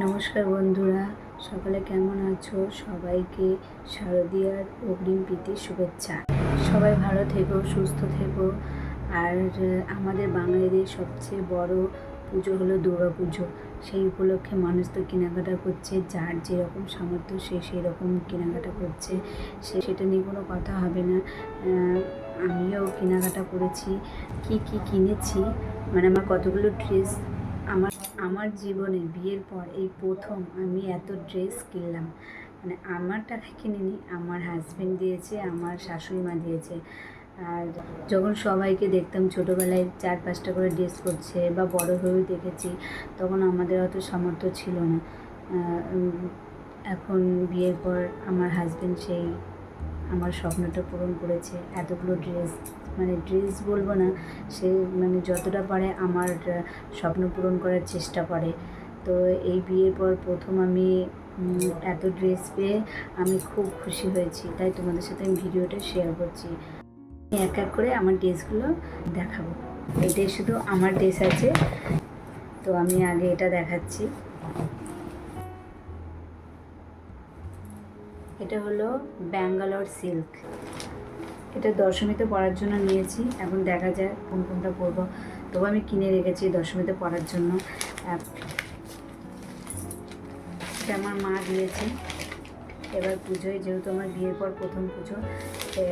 নমস্কার বন্ধুরা, সকালে কেমন আছো? সবাইকে শারদীয়ার অগ্রিম প্রীতি শুভেচ্ছা। সবাই ভালো থেকো, সুস্থ থেকো। আর আমাদের বাঙালিদের সবচেয়ে বড় পুজো হলো দুর্গা পুজো। সেই উপলক্ষে মানুষ তো কেনাকাটা করছে, যার যেরকম সামর্থ্য সে সেই রকম কেনাকাটা করছে। সে সেটা নিয়ে কোনো কথা হবে না। আমিও কেনাকাটা করেছি। কি কি কিনেছি? মানে আমার কতগুলো ড্রেস আমার আমার জীবনে বিয়ের পর এই প্রথম আমি এত ড্রেস কিনলাম। মানে আমার টাকা কিনিনি, আমার হাজব্যান্ড দিয়েছে, আমার শাশুড়ি মা দিয়েছে। আর যখন সবাইকে দেখতাম ছোটোবেলায় চার পাঁচটা করে ড্রেস করছে বা বড় হয়েও দেখেছি, তখন আমাদের অত সামর্থ্য ছিল না। এখন বিয়ের পর আমার হাজব্যান্ড সেই আমার স্বপ্নটা পূরণ করেছে, এতগুলো ড্রেস মানে ড্রেস বলব না, সে মানে যতটা পারে আমার স্বপ্ন পূরণ করার চেষ্টা করে। তো এই বিয়ের পর প্রথম আমি এত ড্রেস পেয়ে আমি খুব খুশি হয়েছি। তাই তোমাদের সাথে আমি ভিডিওটা শেয়ার করছি। আমি এক এক করে আমার ড্রেসগুলো দেখাবো। এটাই শুধু আমার ড্রেস আছে। তো আমি আগে এটা দেখাচ্ছি। এটা হলো ব্যাঙ্গালোর সিল্ক। এটা দশমীতে পড়ার জন্য নিয়েছি। এখন দেখা যায় কোন কোনটা পরবো তবু আমি কিনে রেখেছি দশমীতে পড়ার জন্য। এটা আমার মা দিয়েছে। এবার পুজোয় যেহেতু আমার বিয়ের পর প্রথম পুজো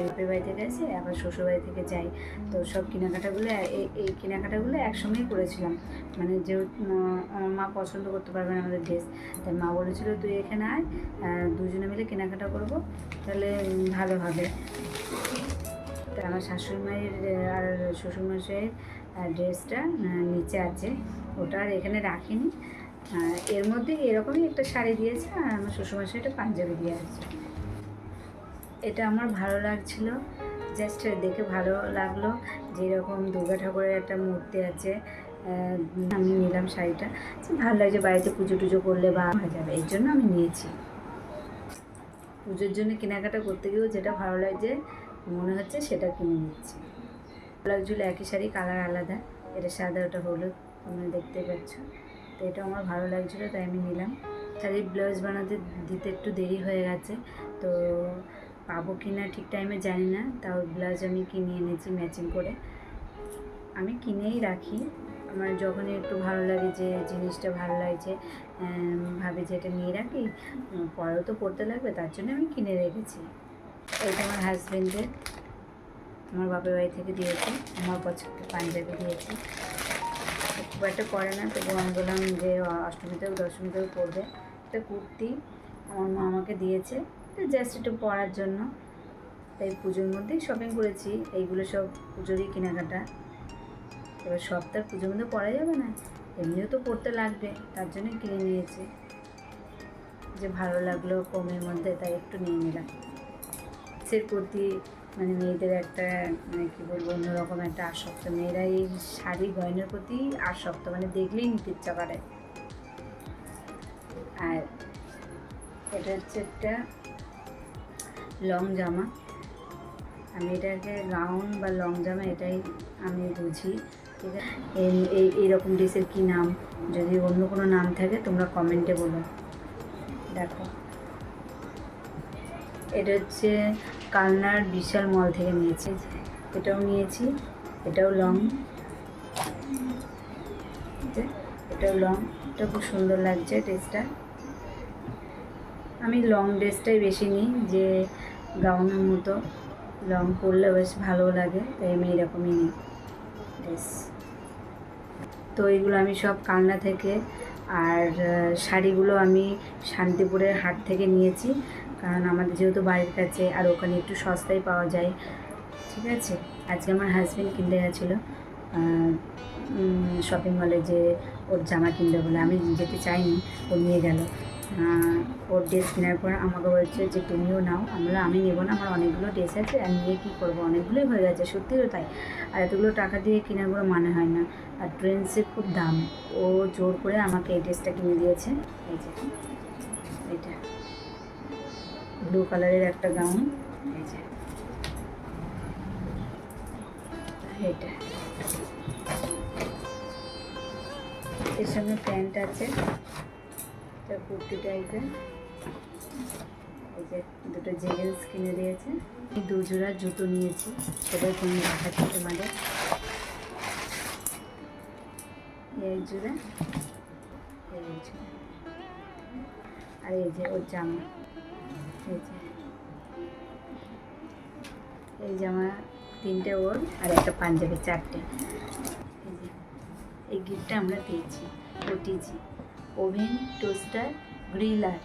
বাপের বাড়ি থেকে আবার শ্বশুর বাড়ি থেকে যাই। তো সব কেনাকাটাগুলো এই এই কেনাকাটাগুলো একসঙ্গেই করেছিলাম। মানে যেহেতু আমার মা পছন্দ করতে পারবে না আমাদের ড্রেস, তাই মা বলেছিল, তুই এখানে আয় দুজনে মিলে কেনাকাটা করব, তাহলে ভালো হবে। তা আমার শাশুড়ি মায়ের আর শ্বশুরমশাইয়ের ড্রেসটা নিচে আছে। ওটা আর এখানে রাখিনি। এর মধ্যে এরকমই একটা শাড়ি দিয়েছে, আর আমার শ্বশুরমশাই একটা পাঞ্জাবি দিয়ে আছে এটা আমার ভালো লাগছিল। জাস্ট দেখে ভালো লাগল যে এরকম দুর্গা ঠাকুরের একটা মূর্তি আছে আমি নিলাম শাড়িটা। তো ভালো লাগছে বাড়িতে পুজো টুজো করলে বা হয়ে যাবে। এই জন্য আমি নিয়েছি। পুজোর জন্য কেনাকাটা করতে গিয়েও যেটা ভালো লাগছে মনে হচ্ছে সেটা কিনে নিচ্ছি। ভালো লাগছিল একই শাড়ি, কালার আলাদা। এটা সাদা, ওটা হলুদ, তোমরা দেখতে পাচ্ছ। তো এটা আমার ভালো লাগছিল, তাই আমি নিলাম। শাড়ির ব্লাউজ বানাতে দিতে একটু দেরি হয়ে গেছে, তো পাবো কি না ঠিক টাইমে জানি না। তাও ব্লাউজ আমি কিনে এনেছি ম্যাচিং করে। আমি কিনেই রাখি। আমার যখনই একটু ভালো লাগে যে জিনিসটা ভালো লাগছে ভাবি যে এটা নিয়ে রাখি পরেও তো পড়তে লাগবে, তার জন্য আমি কিনে রেখেছি। এইটা আমার হাজবেন্ডের আমার বাপের বাড়ি থেকে দিয়েছে, আমার পছন্দের পাঞ্জাবি দিয়েছে। খুব একটা করে না তবু আমি বললাম যে অষ্টমীতেও দশমীতেও পরবে। একটা কুর্তি আমার মা আমাকে দিয়েছে জাস্ট একটু পরার জন্য। তাই পুজোর মধ্যেই শপিং করেছি, এইগুলো সব পুজোরই কেনাকাটা। এবার আর পুজোর মধ্যে পরা যাবে না, এমনিও তো পড়তে লাগবে, তার জন্য কিনে নিয়েছি। যে ভালো লাগল কমের মধ্যে, তাই একটু নিয়ে নিলাম। সের প্রতি মানে মেয়েদের একটা মানে কী বলব, অন্যরকম একটা আসক্ত। মেয়েরা এই শাড়ি গয়নার প্রতি আসক্ত মানে দেখলেই নিতে ইচ্ছা করে আর এটা হচ্ছে একটা লং জামা। আমি এটাকে গাউন বা লং জামা এটাই আমি বুঝি, ঠিক আছে? এই, এইরকম ড্রেসের কী নাম? যদি অন্য কোনো নাম থাকে, তোমরা কমেন্টে বলো। দেখো। এটা হচ্ছে কালনার বিশাল মল থেকে নিয়েছি। এটাও নিয়েছি, এটাও লং। এটাও লং। এটা খুব সুন্দর লাগছে ড্রেসটা। আমি লং ড্রেসটাই বেশি নিই, যে গাউনের মতো। লং পরলে বেশ ভালো লাগে, তাই আমি এরকমই নিই ড্রেস। তো এগুলো আমি সব কালনা থেকে আর শাড়িগুলো আমি শান্তিপুরের হাট থেকে নিয়েছি। কারণ আমাদের যেহেতু বাড়ির কাছে আর ওখানে একটু সস্তায় পাওয়া যায়, ঠিক আছে? আজকে আমার হাজব্যান্ড কিনতে গেছিল শপিং মলে যে ওর জামা কিনবে বলে, আমি যেতে চাইনি, ও নিয়ে গেল। ওর ড্রেস কেনার পর আমাকে বলছে যে, তুমিও নাও। আমরা আমি নেব না, আমার অনেকগুলো ড্রেস আছে আর নিয়ে কী করব? অনেকগুলোই হয়ে গেছে, সত্যিও তাই। আর এতগুলো টাকা দিয়ে কেনার কোনো মানে হয় না। আর ট্রেন্ডসের খুব দাম। ও জোর করে আমাকে এই ড্রেসটা কিনে দিয়েছে। এই যে, এটা। ব্লু কালারের একটা গাউন। এই যে। এটা এর সঙ্গে প্যান্ট আছে। কুর্তি টাইপের। এই যে দুটো জেগেন্স কিনে দিয়েছে। এই দু জোড়া জুতো নিয়েছি। সেটাই কিনে দেখাচ্ছি তোমাদের। এই এক জোড়া। এই জোড়া। আর এই যে ওর জামা। এই যে আমার তিনটে ওর আর একটা পাঞ্জাবি, চারটে। এই গিফটটা আমরা পেয়েছি ওটিজি ওভেন, টোস্টার, গ্রিলার।